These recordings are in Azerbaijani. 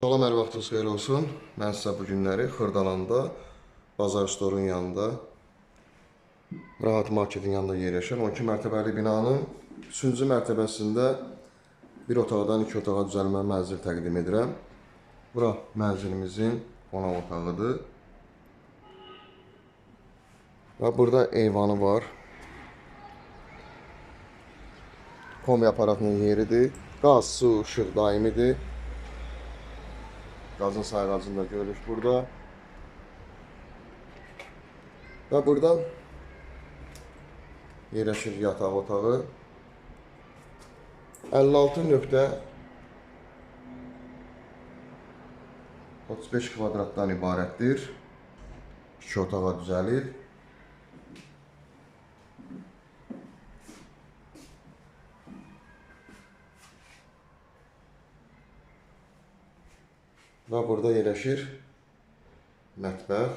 Salam, hər vaxtınız xeyir olsun. Mən sizə bu günləri Xırdalanda, Bazar Storun yanında, Rahat Marketin yanında yerləşən 12 mərtəbəli binanın 3-cü mərtəbəsində bir otaqdan iki otağa düzəlmə mənzil təqdim edirəm. Bura mənzilimizin qonaq otağıdır. Və burada eyvanı var. Kombi aparatının yeridir. Qaz, su, işıq daimidir. Qazın sayğacını da görürük burada. Və burada yerləşir yataq otağı. 56 nöqtə 35 kvadratdan ibarətdir. İki otağa düzəlir. Və burada yerləşir mətbəx.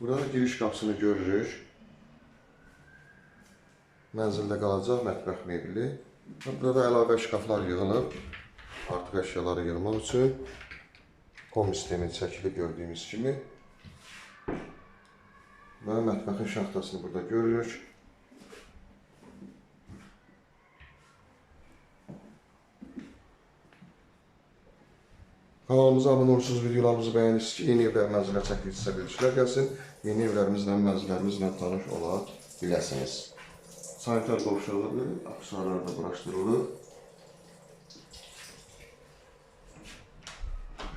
Burada da giriş qapısını görürük. Mənzildə qalacaq mətbəx mebeli. Və burada da əlavə şkaflar yığılıb. Artıq əşyaları yığmaq üçün. Kom sistemi çəkili gördüyümüz kimi. Və mətbəxin şaxtasını burada görürük. Kanalımıza abunə olursunuz, videolarımızı bəyənirsiniz ki, yeni evlər mənzilə çəkilirsə bilgisilər gəlsin. Yeni evlərimizlə, mənzillərimizlə tanış ola biləsiniz. Sanitar qovşaları, aksesuarlar da quraşdırılır.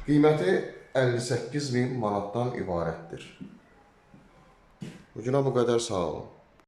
Qiyməti 58 min manatdan ibarətdir. Bugünə bu qədər sağ olun.